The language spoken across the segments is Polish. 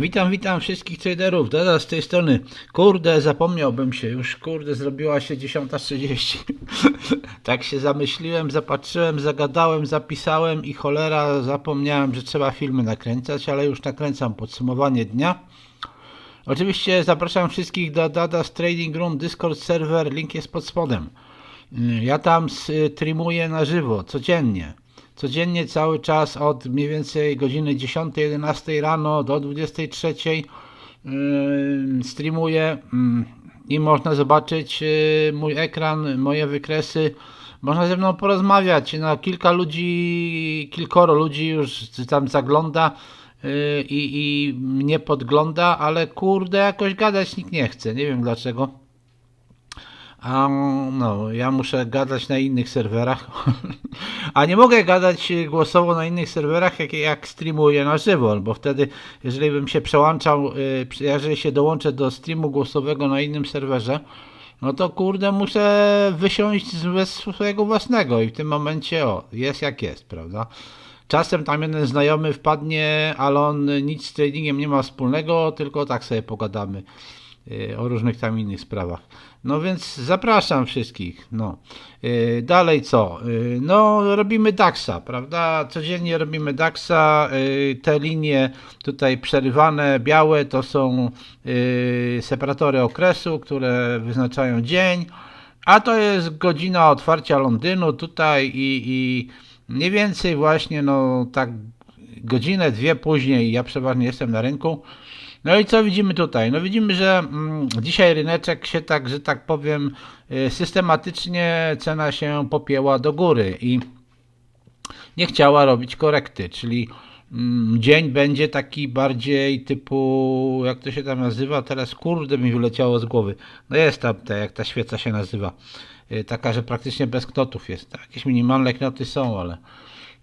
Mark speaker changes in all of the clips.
Speaker 1: Witam, witam wszystkich traderów. Dada z tej strony. Kurde, zapomniałbym się. Już kurde, zrobiła się 10.30. tak się zamyśliłem, zapatrzyłem, zagadałem, zapisałem i cholera, zapomniałem, że trzeba filmy nakręcać, ale już nakręcam podsumowanie dnia. Oczywiście zapraszam wszystkich do Dada's Trading Room Discord server, link jest pod spodem. Ja tam streamuję na żywo, codziennie. Codziennie cały czas od mniej więcej godziny 10-11 rano do 23 yy, streamuję i można zobaczyć yy, mój ekran, moje wykresy. Można ze mną porozmawiać. No, kilka ludzi, kilkoro ludzi już tam zagląda yy, i, i mnie podgląda, ale kurde, jakoś gadać nikt nie chce. Nie wiem dlaczego. A no, ja muszę gadać na innych serwerach. A nie mogę gadać głosowo na innych serwerach, jak, jak streamuję na żywo, bo wtedy, jeżeli bym się przełączał, y, jeżeli się dołączę do streamu głosowego na innym serwerze, no to kurde, muszę wysiąść ze swojego własnego i w tym momencie, o, jest jak jest, prawda? Czasem tam jeden znajomy wpadnie, ale on nic z tradingiem nie ma wspólnego, tylko tak sobie pogadamy o różnych tam innych sprawach. No więc zapraszam wszystkich. No. Yy, dalej co? Yy, no robimy DAXa, prawda? Codziennie robimy DAXa. Te linie tutaj przerywane, białe to są separatory okresu, które wyznaczają dzień. A to jest godzina otwarcia Londynu tutaj i, i mniej więcej właśnie no tak godzinę, dwie później ja przeważnie jestem na rynku no i co widzimy tutaj? No widzimy, że mm, dzisiaj ryneczek się tak, że tak powiem, y, systematycznie cena się popięła do góry i nie chciała robić korekty, czyli mm, dzień będzie taki bardziej typu, jak to się tam nazywa, teraz kurde mi wyleciało z głowy. No jest tam ta, jak ta świeca się nazywa. Y, taka, że praktycznie bez knotów jest. Jakieś minimalne knoty są, ale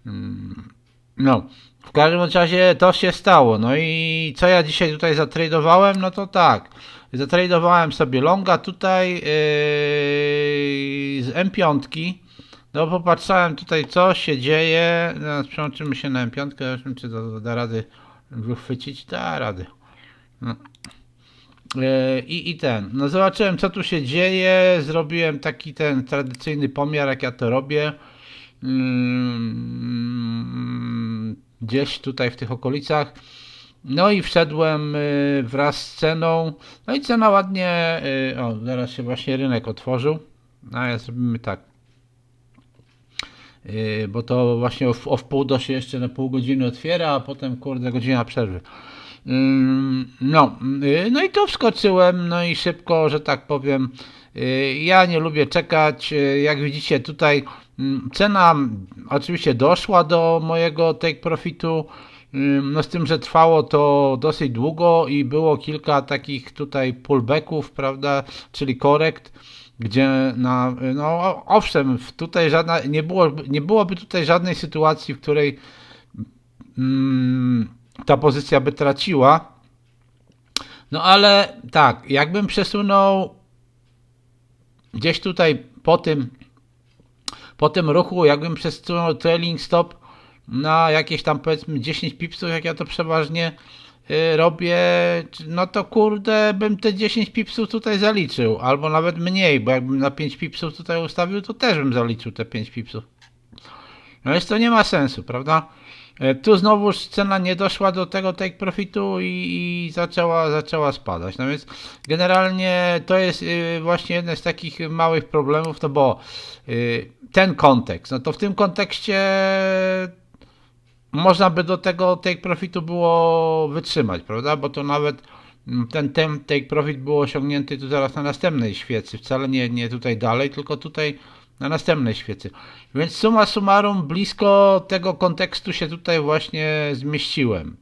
Speaker 1: mm, no, w każdym razie to się stało. No i co ja dzisiaj tutaj zatradowałem? No to tak. Zatradowałem sobie longa tutaj yy, z M5. No popatrzałem tutaj co się dzieje. Teraz przełączymy się na M5. Zobaczymy czy to da rady wychwycić. Da rady. No. Yy, I, I ten, no zobaczyłem co tu się dzieje, zrobiłem taki ten tradycyjny pomiar jak ja to robię. Yy, gdzieś tutaj w tych okolicach. No i wszedłem y, wraz z ceną. No i cena ładnie. Y, o, zaraz się właśnie rynek otworzył. A ja zrobimy tak. Y, bo to właśnie o, o wpół do się jeszcze na pół godziny otwiera, a potem kurde godzina przerwy. No, no i tu wskoczyłem, no i szybko, że tak powiem. Ja nie lubię czekać. Jak widzicie tutaj Mm, cena oczywiście doszła do mojego take profitu, mm, no z tym, że trwało to dosyć długo i było kilka takich tutaj pullbacków, prawda, czyli korekt, gdzie na, no owszem, tutaj żadna, nie, było, nie byłoby tutaj żadnej sytuacji, w której mm, ta pozycja by traciła, no ale tak, jakbym przesunął gdzieś tutaj po tym po tym ruchu, jakbym przesunął trailing stop na jakieś tam powiedzmy 10 pipsów, jak ja to przeważnie y, robię, no to kurde, bym te 10 pipsów tutaj zaliczył, albo nawet mniej, bo jakbym na 5 pipsów tutaj ustawił, to też bym zaliczył te 5 pipsów. No więc to nie ma sensu, prawda? E, tu znowuż cena nie doszła do tego take profitu i, i, zaczęła, zaczęła spadać. No więc generalnie to jest y, właśnie jeden z takich małych problemów, to bo y, ten kontekst, no to w tym kontekście można by do tego take profitu było wytrzymać, prawda? Bo to nawet mm, ten, ten take profit był osiągnięty tu zaraz na następnej świecy, wcale nie, nie tutaj dalej, tylko tutaj na następnej świecy. Więc suma summarum blisko tego kontekstu się tutaj właśnie zmieściłem.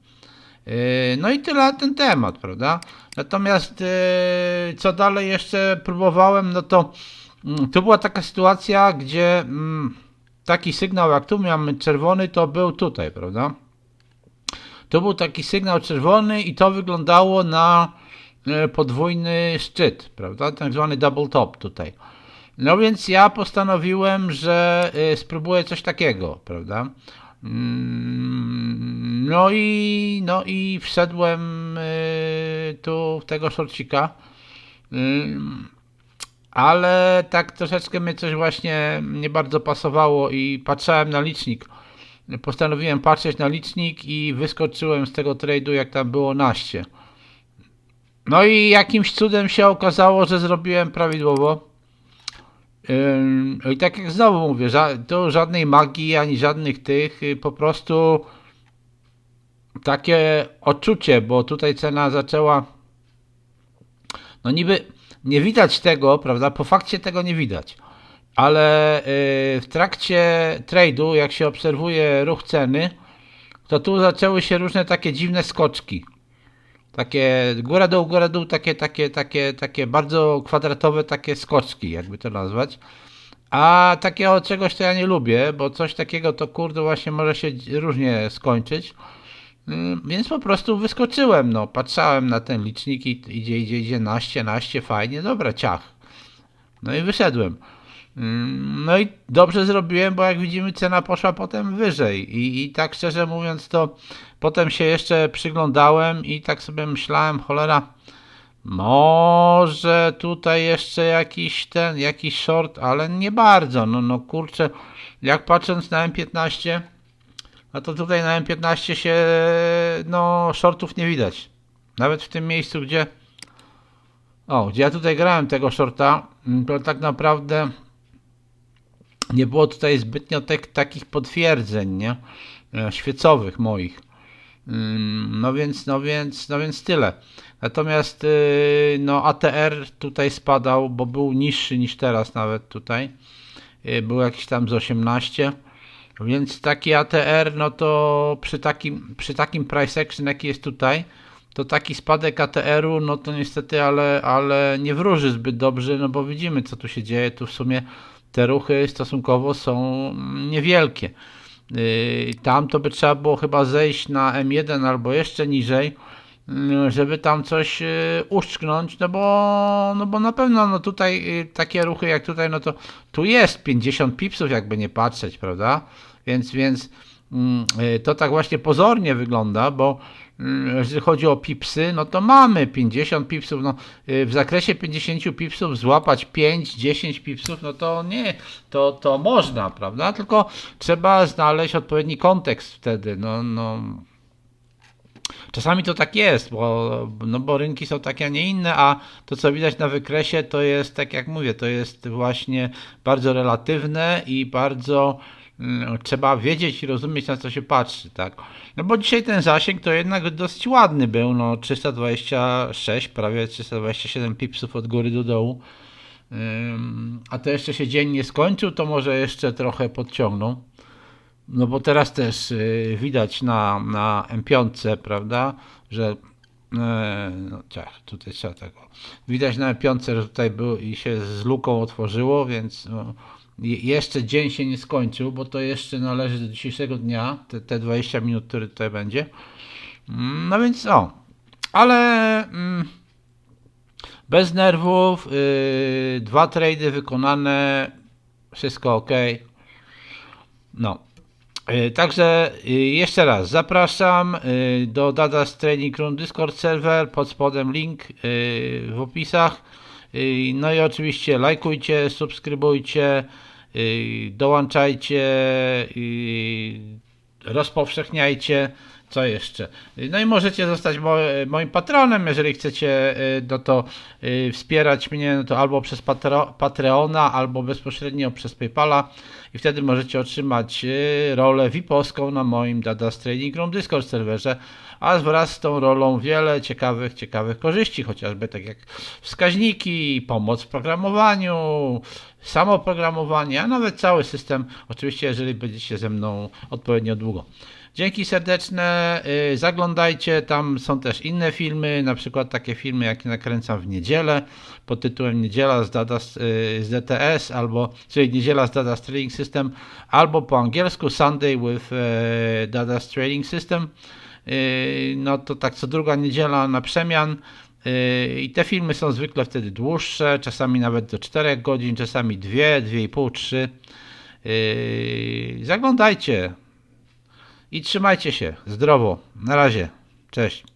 Speaker 1: Yy, no i tyle na ten temat, prawda? Natomiast yy, co dalej jeszcze próbowałem, no to mm, tu była taka sytuacja, gdzie mm, taki sygnał jak tu mamy czerwony, to był tutaj, prawda? To był taki sygnał czerwony i to wyglądało na yy, podwójny szczyt, prawda? Tak zwany double top tutaj. No więc ja postanowiłem, że y, spróbuję coś takiego, prawda? Mm, no i, no i wszedłem y, tu w tego szorcika. Y, ale tak troszeczkę mnie coś właśnie nie bardzo pasowało i patrzałem na licznik. Postanowiłem patrzeć na licznik i wyskoczyłem z tego trade'u jak tam było naście. No i jakimś cudem się okazało, że zrobiłem prawidłowo. I tak jak znowu mówię, to żadnej magii ani żadnych tych, y, po prostu takie odczucie, bo tutaj cena zaczęła. No niby nie widać tego, prawda? Po fakcie tego nie widać. Ale y, w trakcie trade'u, jak się obserwuje ruch ceny, to tu zaczęły się różne takie dziwne skoczki. Takie góra dół, góra dół, takie, takie, takie, takie bardzo kwadratowe takie skoczki, jakby to nazwać. A takiego czegoś to ja nie lubię, bo coś takiego to kurde właśnie może się różnie skończyć. Mm, więc po prostu wyskoczyłem, no, patrzałem na ten licznik i idzie, idzie, idzie, naście, naście, fajnie, dobra, ciach. No i wyszedłem. Mm, no i dobrze zrobiłem, bo jak widzimy cena poszła potem wyżej i, i tak szczerze mówiąc to potem się jeszcze przyglądałem i tak sobie myślałem, cholera, może tutaj jeszcze jakiś ten, jakiś short, ale nie bardzo, no, no kurczę, jak patrząc na M15, no to tutaj na M15 się, no, shortów nie widać. Nawet w tym miejscu, gdzie, o, gdzie ja tutaj grałem tego shorta, to tak naprawdę nie było tutaj zbytnio takich potwierdzeń, nie? E, świecowych moich. Mm, no więc, no więc, no więc tyle. Natomiast y, no ATR tutaj spadał, bo był niższy niż teraz nawet tutaj. Y, był jakiś tam z 18. Więc taki ATR, no to przy takim, przy takim price action jaki jest tutaj, to taki spadek ATR-u, no to niestety, ale, ale nie wróży zbyt dobrze, no bo widzimy co tu się dzieje. Tu w sumie te ruchy stosunkowo są niewielkie. Y, tam to by trzeba było chyba zejść na M1 albo jeszcze niżej, y, żeby tam coś y, uszczknąć, no bo, no bo na pewno no tutaj takie ruchy jak tutaj, no to tu jest 50 pipsów jakby nie patrzeć, prawda? Więc, więc mm, to tak właśnie pozornie wygląda, bo jeżeli chodzi o pipsy, no to mamy 50 pipsów. No, y, w zakresie 50 pipsów złapać 5-10 pipsów, no to nie, to, to można, prawda? Tylko trzeba znaleźć odpowiedni kontekst wtedy. No, no. Czasami to tak jest, bo, no bo rynki są takie, a nie inne, a to co widać na wykresie to jest, tak jak mówię, to jest właśnie bardzo relatywne i bardzo Mm, trzeba wiedzieć i rozumieć na co się patrzy, tak? No bo dzisiaj ten zasięg to jednak dosyć ładny był, no 326, prawie 327 pipsów od góry do dołu. A to jeszcze się dzień nie skończył, to może jeszcze trochę podciągną. No bo teraz też y, widać na, na M5, prawda, że e, no, ciach, tutaj trzeba tego. Widać na M5, że tutaj był i się z luką otworzyło, więc no, jeszcze dzień się nie skończył, bo to jeszcze należy do dzisiejszego dnia, te, te 20 minut, które tutaj będzie. Mm, no więc o, ale mm, bez nerwów, yy, dwa trady wykonane, wszystko ok. No. Yy, także yy, jeszcze raz zapraszam yy, do Dada Training Room Discord server, pod spodem link w opisach. No i oczywiście lajkujcie, subskrybujcie, y, dołączajcie, y, rozpowszechniajcie. Co jeszcze? No i możecie zostać moim patronem, jeżeli chcecie y, no to wspierać mnie no to albo przez Patreona, albo bezpośrednio przez Paypala. I wtedy możecie otrzymać rolę VIP-owską na moim Dada Trading Room Discord serwerze. A wraz z tą rolą wiele ciekawych, ciekawych korzyści, chociażby tak jak wskaźniki, pomoc w programowaniu, samoprogramowanie, a nawet cały system, oczywiście jeżeli będziecie ze mną odpowiednio długo. Dzięki serdeczne, y, zaglądajcie, tam są też inne filmy, na przykład takie filmy, jakie nakręcam w niedzielę pod tytułem Niedziela z, Data, y, z DTS, albo, czyli Niedziela z Data Trading System, albo po angielsku Sunday with y, Data Trading System. No to tak co druga niedziela na przemian. Yy, I te filmy są zwykle wtedy dłuższe, czasami nawet do 4 godzin, czasami 2, 2,5, 3. Zaglądajcie. i trzymajcie się zdrowo. Na razie. Cześć.